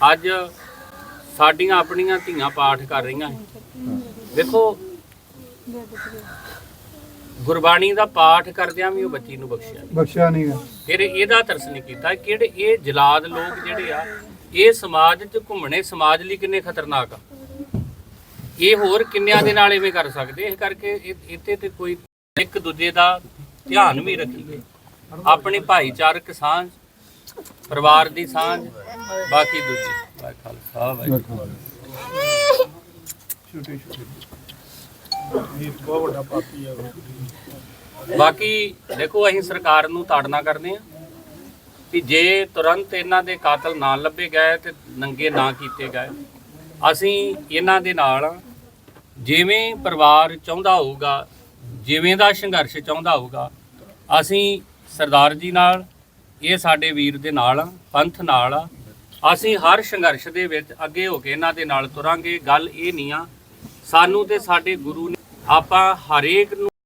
ਅੱਜ ਸਾਡੀਆਂ ਆਪਣੀਆਂ ਧੀਆਂ ਪਾਠ ਕਰ ਰਹੀਆਂ ਵੇਖੋ ਗੁਰਬਾਣੀ ਦਾ ਪਾਠ ਕਰਦਿਆਂ ਵੀ ਉਹ ਬੱਚੀ ਨੂੰ ਬਖਸ਼ਿਆ। ਨਹੀਂ। ਬਖਸ਼ਿਆ ਨਹੀਂਗਾ ਫਿਰ ਇਹਦਾ ਤਰਸ ਨਹੀਂ ਕੀਤਾ ਕਿਹੜੇ ਇਹ ਜਲਾਦ ਲੋਕ ਜਿਹੜੇ ਆ ਇਹ ਸਮਾਜ 'ਚ ਘੁੰਮਣੇ ਸਮਾਜ ਲਈ ਕਿੰਨੇ ਖਤਰਨਾਕ ਆ। ਇਹ ਹੋਰ ਕਿੰਨਿਆਂ ਦੇ ਨਾਲ ਐਵੇਂ ਕਰ ਸਕਦੇ? ਇਸ ਕਰਕੇ ਇੱਥੇ ਤੇ ਕੋਈ ਇੱਕ ਦੂਜੇ ਦਾ ਧਿਆਨ ਵੀ ਰੱਖੀਏ। ਆਪਣੀ ਭਾਈਚਾਰਕ ਸਾਂਝ ਪਰਿਵਾਰ ਦੀ ਸਾਂਝ ਬਾਕੀ ਦੂਜੀ ਵਾਹਿ ਖਾਲਸਾ ਵਾਹਿਗੁਰੂ ਛੋਟੇ ਛੋਟੇ ਬਾਕੀ ਦੇਖੋ ਅਸੀਂ ਸਰਕਾਰ ਨੂੰ ਤਾੜਨਾ ਕਰਦੇ ਆ ਕਿ ਜੇ ਤੁਰੰਤ ਇਹਨਾਂ ਦੇ ਕਾਤਲ ਨਾ ਲੱਭੇ ਗਏ ਤੇ ਨੰਗੇ ਨਾ ਕੀਤੇ ਗਏ ਅਸੀਂ ਇਹਨਾਂ ਦੇ ਨਾਲ ਆ। ਜਿਵੇਂ ਪਰਿਵਾਰ ਚਾਹੁੰਦਾ ਹੋਊਗਾ ਜਿਵੇਂ ਦਾ ਸੰਘਰਸ਼ ਚਾਹੁੰਦਾ ਹੋਊਗਾ ਅਸੀਂ ਸਰਦਾਰ ਜੀ ਨਾਲ ਇਹ ਸਾਡੇ ਵੀਰ ਦੇ ਨਾਲ ਆ, ਪੰਥ ਨਾਲ ਆ। ਅਸੀਂ ਹਰ ਸੰਘਰਸ਼ ਦੇ ਵਿੱਚ ਅੱਗੇ ਹੋ ਕੇ ਇਹਨਾਂ ਦੇ ਨਾਲ ਤੁਰਾਂਗੇ, ਗੱਲ ਇਹ ਨਹੀਂ ਆ। ਸਾਨੂੰ ਤੇ ਸਾਡੇ ਗੁਰੂ ਨੇ, ਆਪਾਂ ਹਰੇਕ ਨੂੰ